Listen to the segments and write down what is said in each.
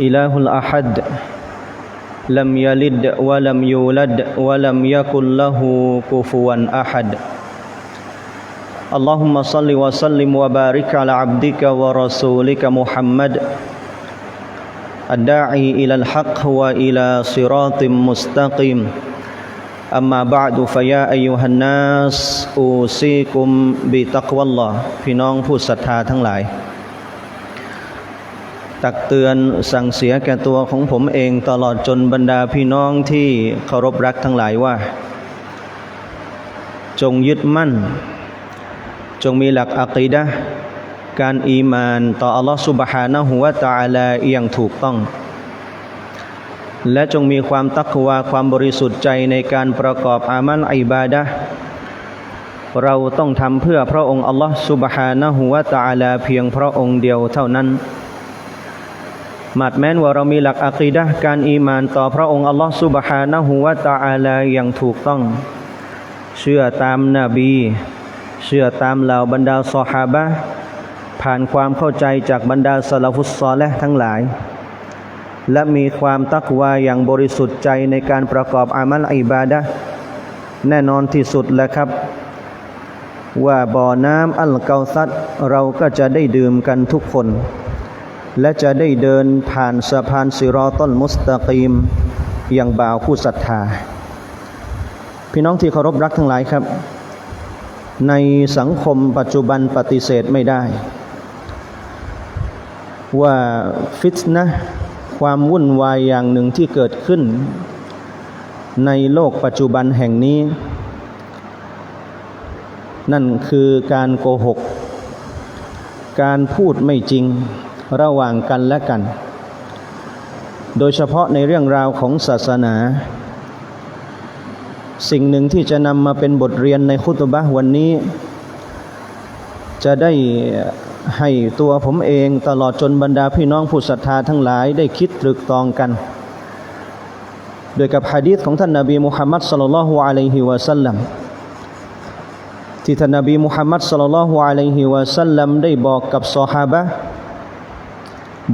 إله الأحد لم يلد ولم يولد ولم يكن له كفوا أحد اللهم صل وسلم وبارك على عبدك ورسولك محمد الداعي إلى الحق وإلى صراط مستقيم أما بعد فيا أيها الناس أوصيكم بتقوى الله พี่น้องผู้ศรัทธาทั้งหลาย ตักเตือนสั่งเสียแก่ตัวของผมเองตลอดจนบรรดาพี่น้องที่เคารพรักทั้งหลายว่า จงยึดมั่น จงมีหลักอะกีดะการอีมานต่ออัลลอฮฺสุบฮานะฮูวะตาลาอย่างถูกต้อง และจงมีความตักวาความบริสุทธิ์ใจในการประกอบอามัลอิบาดะเราต้องทำเพื่อพระองค์อัลลอฮฺสุบฮานะฮูวะตาลาเพียงพระองค์เดียวเท่านั้น มัดแม้นว่าเรามีหลักอะกีดะการอีมานต่อพระองค์อัลลอฮฺซุบฮานะฮูวะตะอาลาอย่างถูกต้อง เชื่อตามนาบี เชื่อตามเหล่าบรรดาซอฮาบะผ่านความเข้าใจจากบรรดาสลาฟุสซอและทั้งหลาย และมีความตักวาอย่างบริสุทธิ์ใจในการประกอบอามัลอิบาดะแน่นอนที่สุดแหละครับ ว่าบ่อน้ำอัลเกาซัดเราก็จะได้ดื่มกันทุกคน และจะได้เดินผ่านสะพานสิรอต้นมุสตะกีม อย่างบ่าวผู้ศรัทธา พี่น้องที่เคารพรักทั้งหลายครับ ในสังคมปัจจุบันปฏิเสธไม่ได้ ว่าฟิตนะความวุ่นวายอย่างหนึ่งที่เกิดขึ้น ในโลกปัจจุบันแห่งนี้ นั่นคือการโกหก การพูดไม่จริง ระหว่างกันและกัน โดยเฉพาะในเรื่องราวของศาสนา สิ่งหนึ่งที่จะนำมาเป็นบทเรียนในคุตบะวันนี้ จะได้ให้ตัวผมเองตลอดจนบรรดาพี่น้องผู้ศรัทธาทั้งหลายได้คิดตรึกตรองกัน โดยกับฮะดีษของท่านนบีมุฮัมมัดสลลัลลอฮุอะลัยฮิวะสัลลัมที่ท่านนบีมุฮัมมัดสลลัลลอฮุอะลัยฮิวะสัลลัมได้บอกกับซอฮาบะ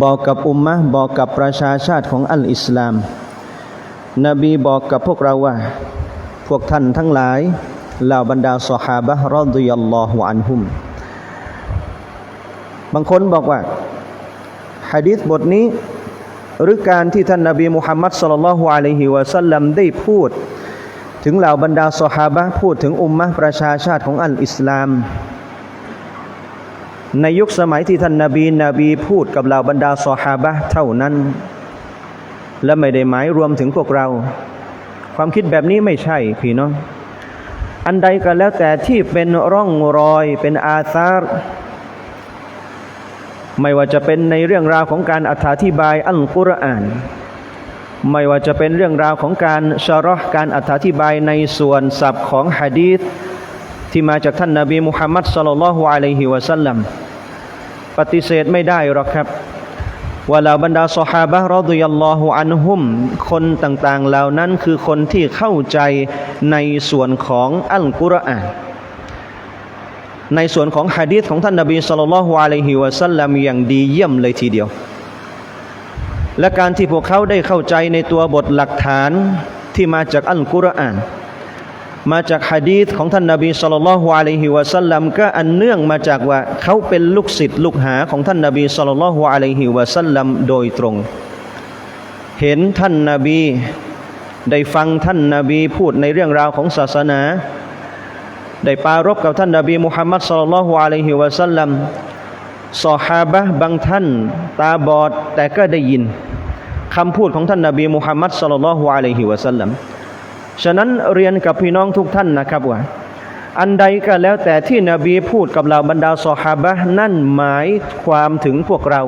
บอกกับอุมมะบอกกับประชาชาติของอัลอิสลาม นบีบอกกับพวกเราว่า พวกท่านทั้งหลายเหล่าบรรดาสหาบะรอฎิยัลลอฮุอันฮุม บางคนบอกว่าฮะดีษบทนี้หรือการที่ท่านนบีมุฮัมมัดสลลัลลอฮุอะลัยฮิวะสัลลัมได้พูด ถึงเหล่าบรรดาสหาบะพูดถึงอุมมะประชาชาติของอัลอิสลาม ในยุคสมัยที่ท่านนาบีนบีพูดกับเหล่าบรรดาซอฮาบะเท่านั้น และไม่ได้หมายรวมถึงพวกเรา ความคิดแบบนี้ไม่ใช่พี่น้องอันใดก็แล้วแต่ที่เป็นร่องรอยเป็นอาซาร์ไม่ว่าจะเป็นในเรื่องราวของการอธิบายอัลกุรอาน ไม่ว่าจะเป็นเรื่องราวของการชาร์การอธิบายในส่วนศัพท์ของฮะดีษที่มาจากท่านนาบีมุฮัมมัดสลลัลลอฮุอะลัยฮิวะสัลลัม ปฏิเสธไม่ได้หรอกครับว่าเหล่าบรรดาสหาบะรอฎิยัลลอฮุอันฮุม คนต่างๆ เหล่านั้นคือคนที่เข้าใจในส่วนของอัลกุรอานในส่วนของฮะดีษของท่านนาบีสุลต่านละฮ์อะลัยฮิวะสัลลัมอย่างดีเยี่ยมเลยทีเดียว และการที่พวกเขาได้เข้าใจในตัวบทหลักฐานที่มาจากอัลกุรอาน มาจากฮะดีษของท่านนาบีสุลต่านละฮ์อะลัยฮิวะสัลลัมก็อันเนื่องมาจากว่าเขาเป็นลูกศิษย์ลูกหาของท่านนาบีสุลต่านละฮ์อะลัยฮิวะสัลลัมโดยตรง เห็นท่านนาบีได้ฟังท่านนาบีพูดในเรื่องราวของศาสนา ได้ปารบกับท่านนาบีมุฮัมมัดสุลลัลลอฮุอะลัยฮิวะสัลลัมซอฮาบะบางท่านตาบอดแต่ก็ได้ยินคำพูดของท่านนาบีมุฮัมมัดสุลลัลลอฮุอะลัยฮิวะสัลลัม ฉะนั้นเรียนกับพี่น้องทุกท่านนะครับว่า อันใดก็แล้วแต่ที่นบีพูดกับเหล่าบรรดาซอฮาบะนั่นหมายความถึงพวกเรา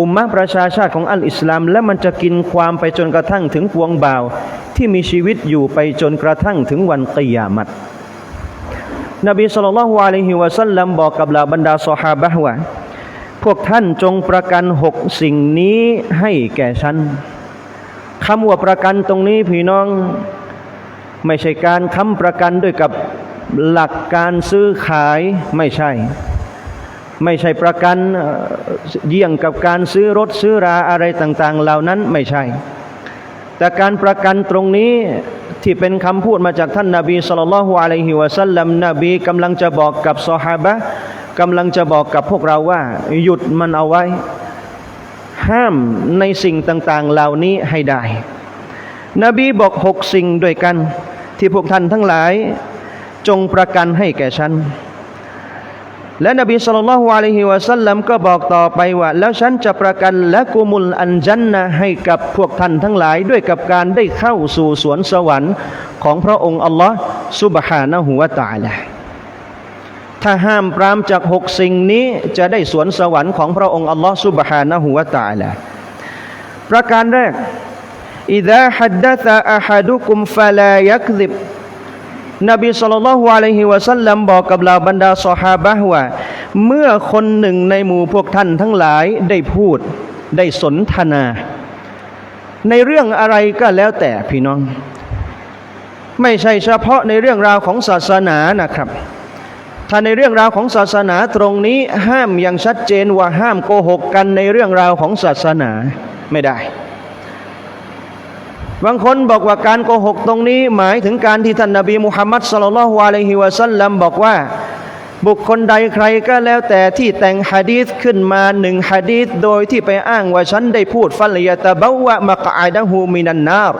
อุมมะประชาชาติของอัลอิสลาม และมันจะกินความไปจนกระทั่งถึงพวงบ่าว ที่มีชีวิตอยู่ไปจนกระทั่งถึงวันกิยามัตนบีสุลต่านละฮ์อะลัยฮิวะสัลลัมบอกกับเหล่าบรรดาซอฮาบะว่าพวกท่านจงประกันหกสิ่งนี้ให้แก่ฉัน คำว่าประกันตรงนี้พี่น้อง ไม่ใช่การค้ำประกันด้วยกับหลักการซื้อขายไม่ใช่ ไม่ใช่ประกันเยี่ยงกับการซื้อรถซื้อราอะไรต่าง ๆ เหล่านั้นไม่ใช่ แต่การประกันตรงนี้ที่เป็นคำพูดมาจากท่านนาบีสุลต่านละฮ์อะลัยฮิวะสัลลัมนบีกำลังจะบอกกับซอฮาบะกำลังจะบอกกับพวกเราว่า หยุดมันเอาไว้ ห้ามในสิ่งต่างๆ เหล่านี้ให้ได้ นบีบอกหกสิ่งด้วยกัน ที่พวกท่านทั้งหลาย จงประกันให้แก่ฉัน และนบีสุลต่านละฮ์อะลัยฮิวะสัลลัมก็บอกต่อไปว่า แล้วฉันจะประกันและกุมุลอันจันนะห์ให้กับพวกท่านทั้งหลาย ด้วยกับการได้เข้าสู่สวนสวรรค์ของพระองค์อัลลอฮ์ซุบฮานะฮูวะตาลา ถ้าห้ามปรามจากหกสิ่งนี้จะได้สวนสวรรค์ของพระองค์อัลลอฮฺสุบฮานะฮูวาตาละประการแรกอิดะฮัดดะตะอาฮัดุคุมฟะลายักซิบนบีสุลต่านละฮ์อะลัยฮิวะสัลลัมบอกกับเหล่าบรรดาสหายบะว่า เมื่อคนหนึ่งในหมู่พวกท่านทั้งหลายได้พูดได้สนทนา ในเรื่องอะไรก็แล้วแต่พี่น้อง ไม่ใช่เฉพาะในเรื่องราวของศาสนานะครับ ถ้าในเรื่องราวของศาสนาตรงนี้ห้ามอย่างชัดเจนว่าห้ามโกหกกันในเรื่องราวของศาสนาไม่ได้ บางคนบอกว่าการโกหกตรงนี้หมายถึงการที่ท่านนบีมุฮัมมัดสลลัลลอฮุอะลัยฮิวะสัลลัมบอกว่าบุคคลใดใครก็แล้วแต่ที่แต่งฮะดีษขึ้นมาหนึ่งฮะดีษโดยที่ไปอ้างว่าฉันได้พูดฟัลยะตะบาวะมะกอาดะฮูมินันนาร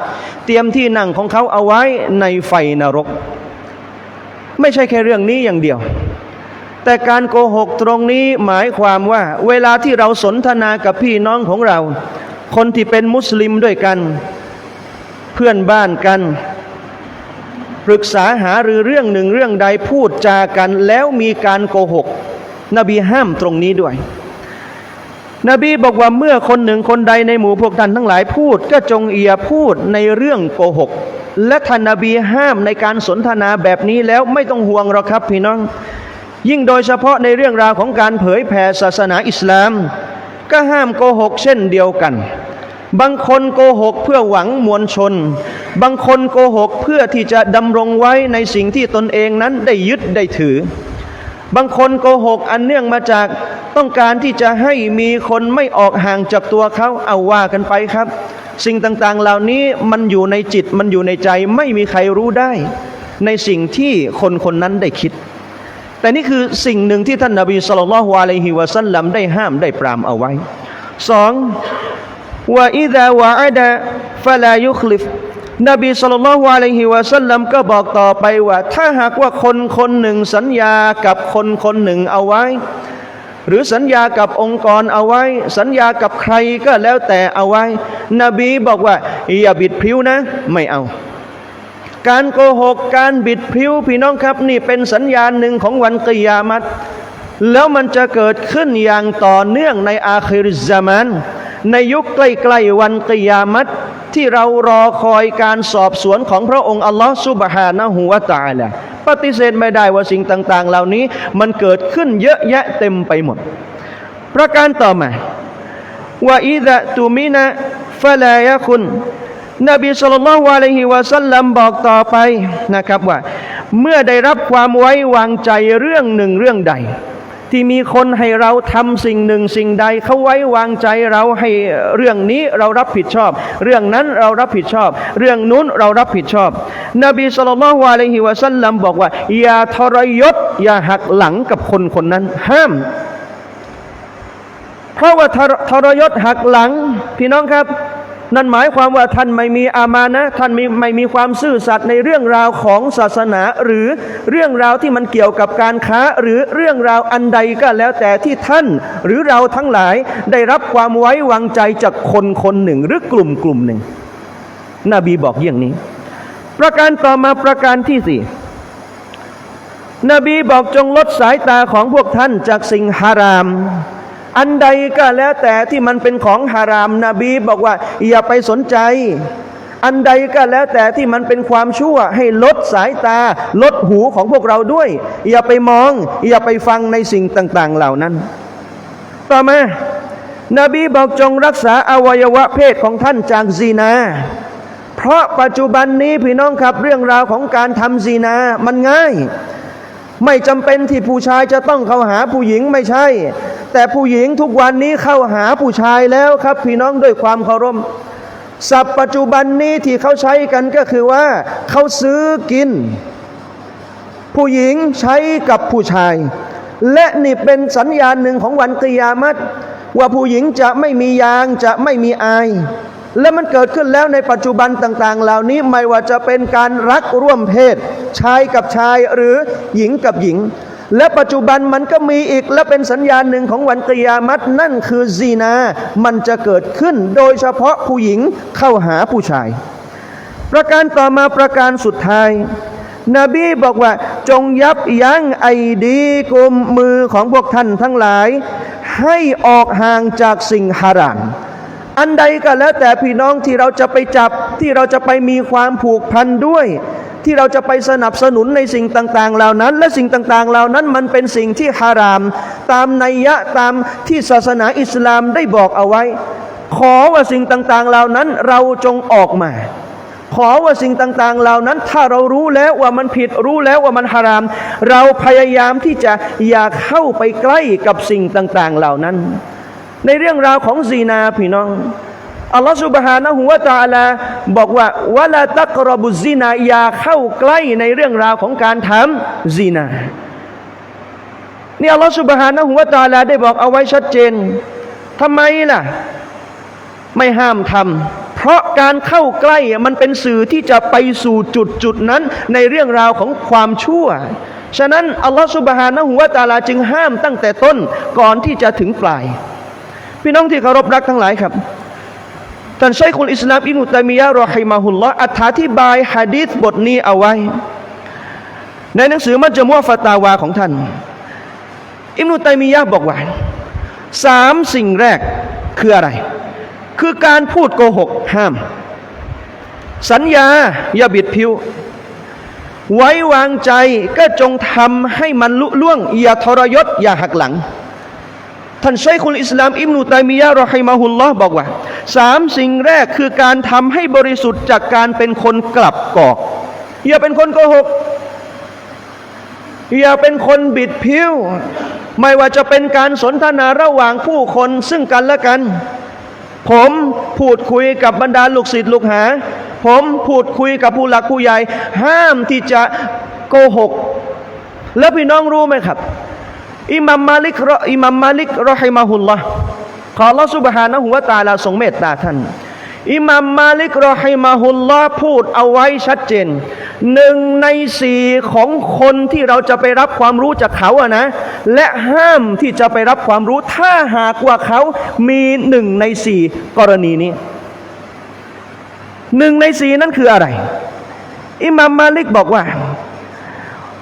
เตรียมที่นั่งของเขาเอาไว้ในไฟนรก ไม่ใช่แค่เรื่องนี้อย่างเดียว แต่การโกหกตรงนี้หมายความว่า เวลาที่เราสนทนากับพี่น้องของเรา คนที่เป็นมุสลิมด้วยกัน เพื่อนบ้านกัน ปรึกษาหารือเรื่องหนึ่งเรื่องใดพูดจากัน แล้วมีการโกหก นบีห้ามตรงนี้ด้วยนบีบอกว่าเมื่อคนหนึ่งคนใดในหมู่พวกท่านทั้งหลายพูด ก็จงเอียพูดในเรื่องโกหก และท่านนบีห้ามในการสนทนาแบบนี้แล้วไม่ต้องห่วงหรอกครับพี่น้อง ยิ่งโดยเฉพาะในเรื่องราวของการเผยแผ่ศาสนาอิสลาม ก็ห้ามโกหกเช่นเดียวกัน บางคนโกหกเพื่อหวังมวลชน บางคนโกหกเพื่อที่จะดำรงไว้ในสิ่งที่ตนเองนั้นได้ยึดได้ถือ บางคนโกหกอันเนื่องมาจากต้องการที่จะให้มีคนไม่ออกห่างจากตัวเขาเอาว่ากันไปครับ สิ่งต่างๆ เหล่านี้มันอยู่ในจิตมันอยู่ในใจไม่มีใครรู้ได้ ในสิ่งที่คนคนนั้นได้คิด แต่นี่คือสิ่งหนึ่งที่ท่านนาบีสุลต่านละฮ์อะลัยฮิวะสัลลัมได้ห้ามได้ปรามเอาไว้สองว่าอิดาวะอดะฟะลายุคลิฟนบีสุลต่านละฮ์อะลัยฮิวะสัลลัมก็บอกต่อไปว่า ถ้าหากว่าคนคนหนึ่งสัญญากับคนคนหนึ่งเอาไว้ หรือสัญญากับองค์กรเอาไว้ สัญญากับใครก็แล้วแต่เอาไว้ นบีบอกว่า อย่าบิดพริ้วนะ ไม่เอา การโกหกการบิดพริ้วพี่น้องครับ นี่เป็นสัญญาณหนึ่งของวันกิยามัตแล้วมันจะเกิดขึ้นอย่างต่อเนื่องในอาคิริซามานในยุคใกล้ๆวันกิยามัต ที่เรารอคอยการสอบสวนของพระองค์อัลลอฮ์ซุบฮานะฮูวะตาลาปฏิเสธไม่ได้ว่าสิ่งต่าง ๆ เหล่านี้มันเกิดขึ้นเยอะแยะเต็มไปหมด ประการต่อมาว่าอิดะตุมินะฟะลายะคุณนบีสุลต่านละฮ์อะลัยฮิวะสัลลัมบอกต่อไปนะครับว่า เมื่อได้รับความไว้วางใจเรื่องหนึ่งเรื่องใด ที่มีคนให้เราทำสิ่งหนึ่งสิ่งใดเขาไว้วางใจเราให้เรื่องนี้เรารับผิดชอบ เรื่องนั้นเรารับผิดชอบ เรื่องนู้นเรารับผิดชอบ นบีสุลต่านละลัยฮิวะสัลลัมบอกว่าอย่าทรยศอย่าหักหลังกับคนคนนั้น ห้าม เพราะว่าทรทรยศหักหลัง พี่น้องครับ นั่นหมายความว่าท่านไม่มีอามานะ ท่านไม่ไม่มีความซื่อสัตย์ในเรื่องราวของศาสนา หรือเรื่องราวที่มันเกี่ยวกับการค้า หรือเรื่องราวอันใดก็แล้วแต่ที่ท่าน หรือเราทั้งหลายได้รับความไว้วางใจจากคนคนหนึ่ง หรือกลุ่มกลุ่มหนึ่ง นบีบอกอย่างนี้ ประการต่อมาประการที่สี่นบีบอกจงลดสายตาของพวกท่านจากสิ่งฮาราม อันใดก็แล้วแต่ที่มันเป็นของฮารามนบีบอกว่า อย่าไปสนใจ อันใดก็แล้วแต่ที่มันเป็นความชั่ว ให้ลดสายตา ลดหูของพวกเราด้วย อย่าไปมอง อย่าไปฟังในสิ่งต่าง ๆ เหล่านั้น ต่อมานบีบอกจงรักษาอวัยวะเพศของท่านจากซีนา เพราะปัจจุบันนี้พี่น้องครับเรื่องราวของการทำซีนา มันง่าย ไม่จำเป็นที่ผู้ชายจะต้องเข้าหาผู้หญิงไม่ใช่ แต่ผู้หญิงทุกวันนี้เข้าหาผู้ชายแล้วครับ พี่น้องด้วยความเคารพศัพท์ปัจจุบันนี้ที่เขาใช้กันก็คือว่าเขาซื้อกิน ผู้หญิงใช้กับผู้ชาย และนี่เป็นสัญญาณหนึ่งของวันกิยามัตว่าผู้หญิงจะไม่มียางจะไม่มีอาย และมันเกิดขึ้นแล้วในปัจจุบันต่าง ๆ เหล่านี้ไม่ว่าจะเป็นการรักร่วมเพศ ชายกับชายหรือหญิงกับหญิง และปัจจุบันมันก็มีอีกและเป็นสัญญาณหนึ่งของวันกิยามัตนั่นคือซีนา มันจะเกิดขึ้นโดยเฉพาะผู้หญิงเข้าหาผู้ชาย ประการต่อมาประการสุดท้าย นบีบอกว่าจงยับยั้งไอดีกุมมือของพวกท่านทั้งหลาย ให้ออกห่างจากสิ่งฮารามอันใดก็แล้วแต่พี่น้องที่เราจะไปจับที่เราจะไปมีความผูกพันด้วย ที่เราจะไปสนับสนุนในสิ่งต่าง ๆ เหล่านั้น และสิ่งต่าง ๆ เหล่านั้นมันเป็นสิ่งที่ฮาราม ตามนัยยะตามที่ศาสนาอิสลามได้บอกเอาไว้ ขอว่าสิ่งต่าง ๆ เหล่านั้นเราจงออกมา ขอว่าสิ่งต่าง ๆ เหล่านั้น ถ้าเรารู้แล้วว่ามันผิดรู้แล้วว่ามันฮาราม เราพยายามที่จะอย่าเข้าไปใกล้กับสิ่งต่าง ๆ เหล่านั้น ในเรื่องราวของซีนาพี่น้อง อัลลอฮฺสุบฮานะฮูวะตะอาลาบอกว่าวะลาตักรบุซีนาอย่าเข้าใกล้ในเรื่องราวของการทำซีนานี่อัลลอฮฺสุบฮานะฮูวะตะอาลาได้บอกเอาไว้ชัดเจนทำไมล่ะ ไม่ห้ามทำเพราะการเข้าใกล้มันเป็นสื่อที่จะไปสู่จุดจุดนั้น ในเรื่องราวของความชั่ว ฉะนั้นอัลลอฮฺสุบฮานะฮูวะตะอาลาจึงห้ามตั้งแต่ต้นก่อนที่จะถึงปลาย พี่น้องที่เคารพรักทั้งหลายครับ ท่านชัยคุลอิสลามอิบนุตัยมียะห์รอฮิมาฮุลลอฮ์อธิบายฮะดีษบทนี้เอาไว้ ในหนังสือมัจมุอะฟะตาวาของท่าน อิบนุตัยมียะห์บอกว่าสามสิ่งแรกคืออะไร คือการพูดโกหกห้าม สัญญาอย่าบิดผิว ไว้วางใจก็จงทำให้มันลุล่วง อย่าทรยศอย่าหักหลัง ท่านชัยคุลอิสลามอิบนุตัยมียะรอฮิมาฮุลลอฮ์บอกว่าสามสิ่งแรกคือการทำให้บริสุทธิ์จากการเป็นคนกลับกอกอย่าเป็นคนโกหก อย่าเป็นคนบิดผิวไม่ว่าจะเป็นการสนทนาระหว่างผู้คนซึ่งกันและกัน ผมพูดคุยกับบรรดาลูกศิษย์ลูกหา ผมพูดคุยกับผู้หลักผู้ใหญ่ ห้ามที่จะโกหก แล้วพี่น้องรู้ไหมครับ อิมามมาลิกอิมามมาลิกรอฮิมาฮุลลอฮ์ขอลอสุบฮานะหัวตาลาทรงเมตตาท่าน อิมามมาลิกรอฮิมาฮุลลอฮ์พูดเอาไว้ชัดเจนหนึ่งในสี่ของคนที่เราจะไปรับความรู้จากเขาอะนะ และห้ามที่จะไปรับความรู้ถ้าหากว่าเขามีหนึ่งในสี่กรณีนี้หนึ่งในสี่นั้นคืออะไร อิมามมาลิกบอกว่า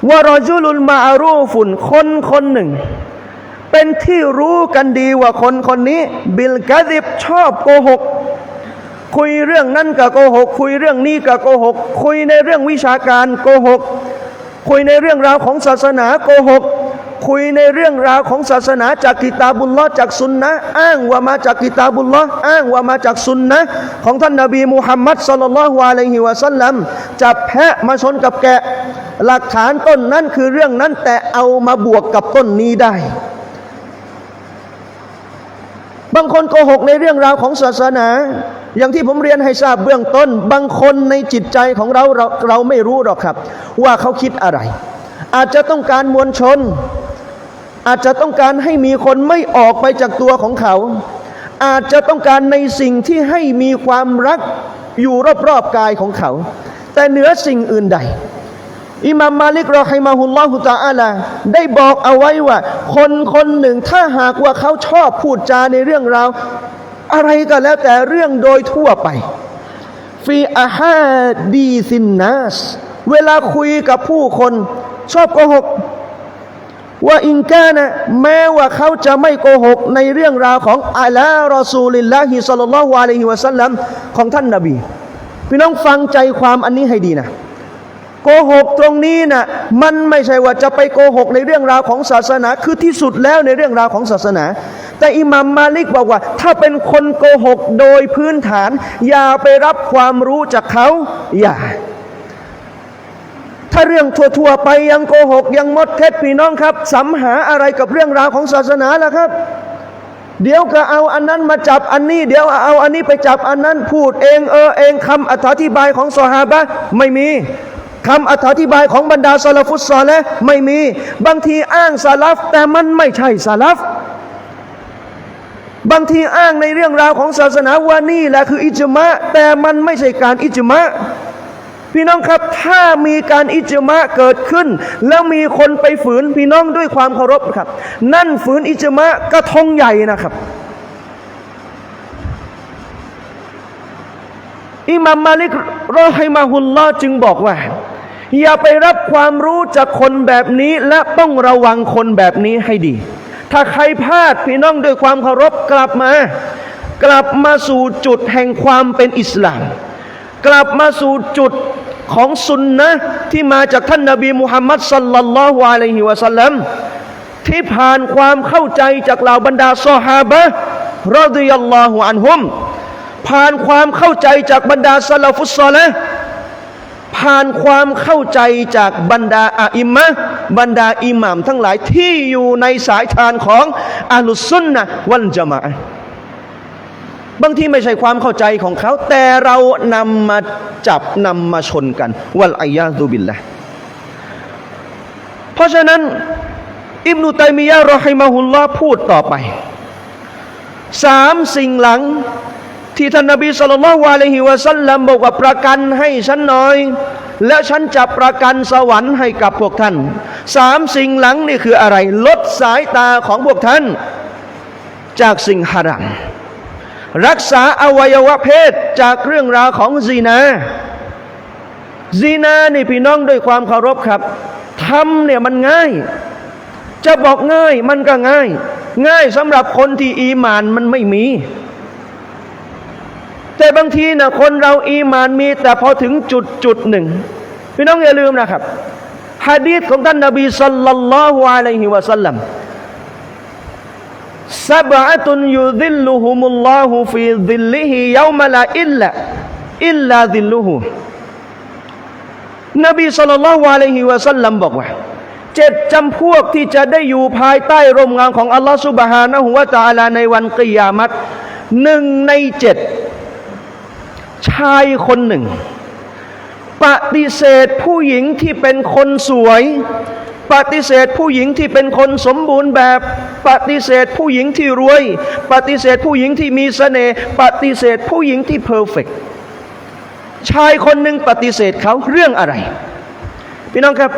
วารจุลุลมาอารูฟุนคนคนหนึ่ง เป็นที่รู้กันดีว่าคนคนนี้ บิลกาดิบชอบโกหก คุยเรื่องนั้นก็โกหก คุยเรื่องนี้ก็โกหก คุยในเรื่องวิชาการโกหก คุยในเรื่องราวของศาสนาโกหก คุยในเรื่องราวของศาสนาจากกิตาบุลลอจากสุนนะอ้างว่ามาจากกิตาบุลลออ้างว่ามาจากสุนนะของท่านนบีมุฮัมมัดสลลัลฮุอะลัยฮิวะสัลลัมจับแพะมาชนกับแกะ หลักฐานต้นนั้นคือเรื่องนั้นแต่เอามาบวกกับต้นนี้ได้ บางคนโกหกในเรื่องราวของศาสนา อย่างที่ผมเรียนให้ทราบเบื้องต้น บางคนในจิตใจของเราเราเราไม่รู้หรอกครับ ว่าเขาคิดอะไรอาจจะต้องการมวลชน อาจจะต้องการให้มีคนไม่ออกไปจากตัวของเขา อาจจะต้องการในสิ่งที่ให้มีความรักอยู่รอบๆกายของเขา แต่เหนือสิ่งอื่นใดอิมัมมาลิกรอฮิมาฮุลลอฮุตาอาลาได้บอกเอาไว้ว่า คนคนหนึ่งถ้าหากว่าเขาชอบพูดจาในเรื่องราว อะไรก็แล้วแต่เรื่องโดยทั่วไปฟีอาฮาดีซินนัสเวลาคุยกับผู้คนชอบโกหก ว่าอินกานะแม้ว่าเขาจะไม่โกหกในเรื่องราวของอัลารอซูลิลลาฮิสัลลัลลอฮุอะลัยฮิวะสัลลัมของท่านนบี พี่น้องฟังใจความอันนี้ให้ดีนะโกหกตรงนี้นะมันไม่ใช่ว่าจะไปโกหกในเรื่องราวของศาสนา คือที่สุดแล้วในเรื่องราวของศาสนา แต่อิหมัมมาลิกบอกว่า ถ้าเป็นคนโกหกโดยพื้นฐาน อย่าไปรับความรู้จากเขาอย่า ถ้าเรื่องทั่วๆไปยังโกหก ยังมดเท็จพี่น้องครับสัมหาอะไรกับเรื่องราวของศาสนาล่ะครับ เดี๋ยวก็เอาอันนั้นมาจับอันนี้ เดี๋ยวเอาอันนี้ไปจับอันนั้นพูดเองเออเองคำอธิบายของซอฮาบะไม่มีคำอธิบายของบรรดาซาลฟุตซอลและไม่มี บางทีอ้างซาลฟแต่มันไม่ใช่ซาลฟบางทีอ้างในเรื่องราวของศาสนาว่านี่แหละคืออิจมะแต่มันไม่ใช่การอิจมะ พี่น้องครับถ้ามีการอิจมะเกิดขึ้น แล้วมีคนไปฝืนพี่น้องด้วยความเคารพครับ นั่นฝืนอิจมะกระทงใหญ่นะครับอิมัมมาลิกรอฮิมาฮุลลอจึงบอกว่า อย่าไปรับความรู้จากคนแบบนี้และต้องระวังคนแบบนี้ให้ดี ถ้าใครพลาดพี่น้องด้วยความเคารพกลับมา กลับมาสู่จุดแห่งความเป็นอิสลาม กลับมาสู่จุด ของสุนนะที่มาจากท่านนบีมุฮัมมัดสัลลัลลอฮุอะลัยฮิวะสัลลัมที่ผ่านความเข้าใจจากเหล่าบรรดาซอฮาบะรอดิยัลลอฮุอันฮุมผ่านความเข้าใจจากบรรดาซาลาฟุตซอลและผ่านความเข้าใจจากบรรดาอาอิมมะบรรดาอิหม่ามทั้งหลายที่อยู่ในสายทานของอาลุสซุนนะวัลจามะ บางทีไม่ใช่ความเข้าใจของเขา แต่เรานำมาจับนำมาชนกันวัลอายาตุบิลละเพราะฉะนั้น อิบนุตัยมียะรอฮิมะฮุลลอพูดต่อไปสามสิ่งหลังที่ท่านนบีสุลต่านละวะลัยฮิวะสัลลัมบอกว่าประกันให้ฉันหน่อย และฉันจะประกันสวรรค์ให้กับพวกท่านสามสิ่งหลังนี่คืออะไร ลดสายตาของพวกท่าน จากสิ่งฮาราม รักษาอวัยวะเพศจากเรื่องราวของซีนาซีนานี่พี่น้องด้วยความเคารพครับทำเนี่ยมันง่าย จะบอกง่ายมันก็ง่าย ง่ายสำหรับคนที่อีหมานมันไม่มี แต่บางทีนะคนเราอีหมานมี แต่พอถึงจุดจุดหนึ่งพี่น้องอย่าลืมนะครับฮะดีษของท่านนบีสัลลัลลอฮุอะลัยฮิวะสัลลัม ซับะตุนยุดิลลุฮุมุลลอฮุฟีดิลลิฮิยามะลาอิลละอิลลาดิลลุฮุนบีสัลลัลลอฮุอะลัยฮิวะสัลลัมบอกว่าเจ็ดจำพวกที่จะได้อยู่ภายใต้ร่มเงาของอัลลอฮฺสุบฮานะฮุวาตะอาลาในวันกิยามัตหนึ่งในเจ็ดชายคนหนึ่ง ปฏิเสธผู้หญิงที่เป็นคนสวย ปฏิเสธผู้หญิงที่เป็นคนสมบูรณ์แบบ ปฏิเสธผู้หญิงที่รวย ปฏิเสธผู้หญิงที่มีเสน่ห์ ปฏิเสธผู้หญิงที่เพอร์เฟกชายคนหนึ่งปฏิเสธเขาเรื่องอะไร พี่น้องครับ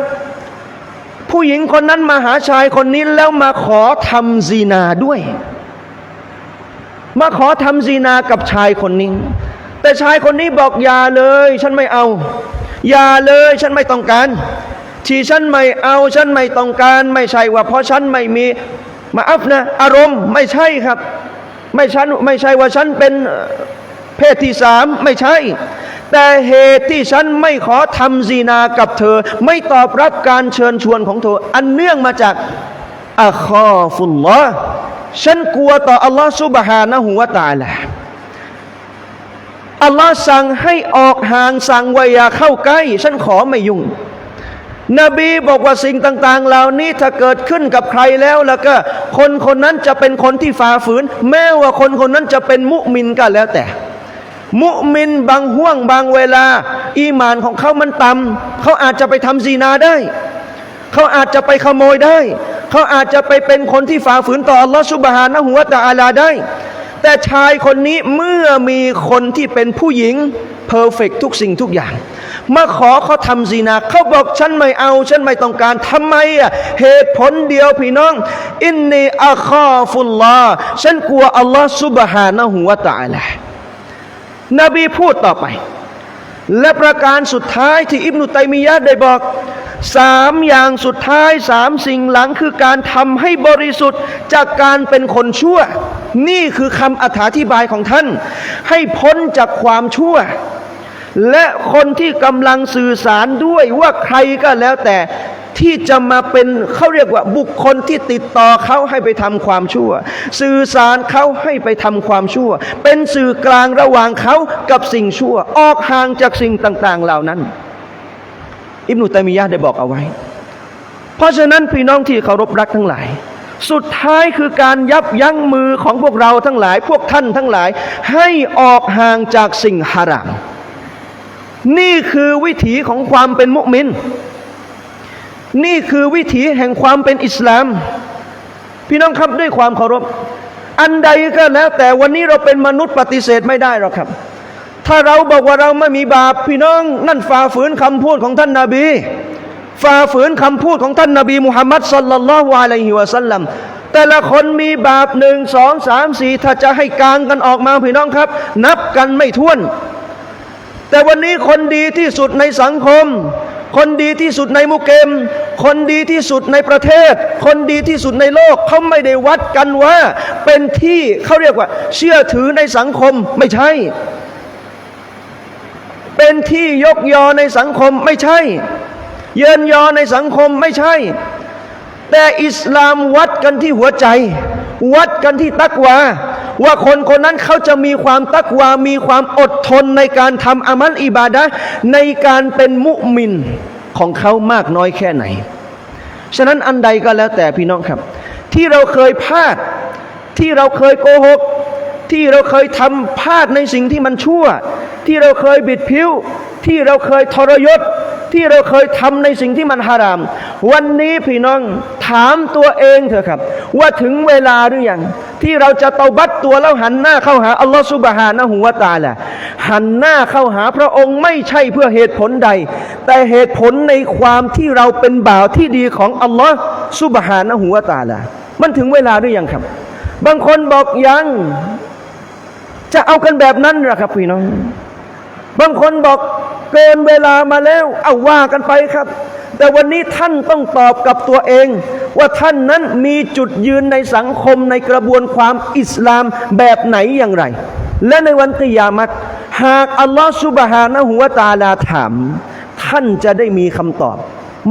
ผู้หญิงคนนั้นมาหาชายคนนี้แล้วมาขอทำซีนาด้วย มาขอทำซีนากับชายคนนี้ แต่ชายคนนี้บอกอย่าเลย ฉันไม่เอา อย่าเลย ฉันไม่ต้องการ ที่ฉันไม่เอาฉันไม่ต้องการ ไม่ใช่ว่าเพราะฉันไม่มีมาอัฟนะ อารมณ์ไม่ใช่ครับ ไม่ฉันไม่ใช่ว่าฉันเป็นเพศที่สามไม่ใช่ แต่เหตุที่ฉันไม่ขอทำซีนากับเธอ ไม่ตอบรับการเชิญชวนของเธอ อันเนื่องมาจากอัคอฟุลลอฮ์ฉันกลัวต่ออัลลอฮ์ซุบฮานะฮูวะตาลาอัลลอฮ์สั่งให้ออกห่างสั่งว่าอย่าเข้าใกล้ ฉันขอไม่ยุ่ง นบีบอกว่าสิ่งต่างๆ เหล่านี้ถ้าเกิดขึ้นกับใครแล้วแล้วก็ คนคนนั้นจะเป็นคนที่ฝ่าฝืน แม้ว่าคนคนนั้นจะเป็นมุมินก็แล้วแต่ มุมินบางห่วงบางเวลา อีมานของเขามันต่ำเขาอาจจะไปทำซีนาได้ เขาอาจจะไปขโมยได้ เขาอาจจะไปเป็นคนที่ฝ่าฝืนต่ออัลลอฮฺสุบฮานะฮูวะตะอาลาได้ แต่ชายคนนี้เมื่อมีคนที่เป็นผู้หญิง เพอร์เฟกทุกสิ่งทุกอย่าง มาขอเขาทำซีนาเขาบอกฉันไม่เอา ฉันไม่ต้องการทำไมอะเหตุผลเดียวพี่น้อง อินนีอัคอฟุลลอฉันกลัวอัลลอฮฺสุบฮานะฮูวะตะอาลานบีพูดต่อไป และประการสุดท้ายที่อิบนุตัยมียะได้บอกสามอย่างสุดท้ายสามสิ่งหลังคือการทำให้บริสุทธิ์จากการเป็นคนชั่ว นี่คือคำอธิบายของท่าน ให้พ้นจากความชั่ว และคนที่กำลังสื่อสารด้วยว่าใครก็แล้วแต่ที่จะมาเป็นเขาเรียกว่าบุคคลที่ติดต่อเขาให้ไปทำความชั่ว สื่อสารเขาให้ไปทำความชั่ว เป็นสื่อกลางระหว่างเขากับสิ่งชั่ว ออกห่างจากสิ่งต่าง ๆ เหล่านั้น อิบนุตัยมียะได้บอกเอาไว้ เพราะฉะนั้นพี่น้องที่เคารพรักทั้งหลาย สุดท้ายคือการยับยั้งมือของพวกเราทั้งหลาย พวกท่านทั้งหลาย ให้ออกห่างจากสิ่งฮาราม นี่คือวิถีของความเป็นมุมิน นี่คือวิถีแห่งความเป็นอิสลาม พี่น้องครับด้วยความเคารพ อันใดก็แล้ว แต่วันนี้เราเป็นมนุษย์ปฏิเสธไม่ได้หรอกครับ ถ้าเราบอกว่าเราไม่มีบาป พี่น้องนั่นฝ่าฝืนคำพูดของท่านนาบีฝ่าฝืนคำพูดของท่านนาบีมุฮัมมัดสัลลัลลอฮุอะลัยฮิวะสัลลัมแต่ละคนมีบาปหนึ่งสองสามสี่ถ้าจะให้กลางกันออกมาพี่น้องครับ นับกันไม่ถ้วน แต่วันนี้คนดีที่สุดในสังคม คนดีที่สุดในมุกเกม คนดีที่สุดในประเทศ คนดีที่สุดในโลกเขาไม่ได้วัดกันว่า เป็นที่เขาเรียกว่า เชื่อถือในสังคมไม่ใช่ เป็นที่ยกยอในสังคมไม่ใช่ เยินยอในสังคมไม่ใช่ แต่อิสลามวัดกันที่หัวใจ วัดกันที่ตักวา ว่าคนคนนั้นเขาจะมีความตักวา มีความอดทนในการทำอามัลอิบาดะในการเป็นมุมินของเขามากน้อยแค่ไหน ฉะนั้นอันใดก็แล้วแต่พี่น้องครับ ที่เราเคยพลาด ที่เราเคยโกหก ที่เราเคยทำพลาดในสิ่งที่มันชั่ว ที่เราเคยบิดผิว ที่เราเคยทรยศ ที่เราเคยทำในสิ่งที่มันฮาราม วันนี้พี่น้องถามตัวเองเถอะครับ ว่าถึงเวลาหรือยังที่เราจะเตาบัตตัวแล้วหันหน้าเข้าหาอัลลอฮฺสุบฮานะฮูวะตะอาละหันหน้าเข้าหาพระองค์ไม่ใช่เพื่อเหตุผลใด แต่เหตุผลในความที่เราเป็นบ่าวที่ดีของอัลลอฮฺสุบฮานะฮูวะตะอาละมันถึงเวลาหรือยังครับ บางคนบอกยัง จะเอากันแบบนั้นหรอครับพี่น้อง บางคนบอกเกินเวลามาแล้ว เอาว่ากันไปครับ แต่วันนี้ท่านต้องตอบกับตัวเอง ว่าท่านนั้นมีจุดยืนในสังคมในกระบวนความอิสลามแบบไหนอย่างไร และในวันกิยามัตหากอัลลอฮฺสุบฮานะฮูวตาลาถาม ท่านจะได้มีคำตอบ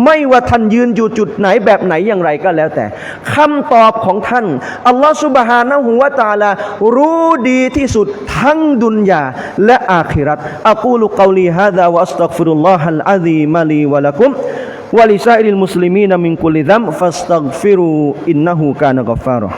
ไม่ว่าท่านยืนอยู่จุดไหนแบบไหนอย่างไรก็แล้วแต่คำตอบของท่าน อัลลอฮฺสุบฮานะฮูวะตะอาลา รู้ดีที่สุดทั้งดุนยาและอาคิรัตอักูลุกอลีฮะดาวะอัสตักฟิรุลลอฮัลอาซีมาลีวะลักุม ولسائر المسلمين من كل ذنب فاستغفروا إنه كان غفارا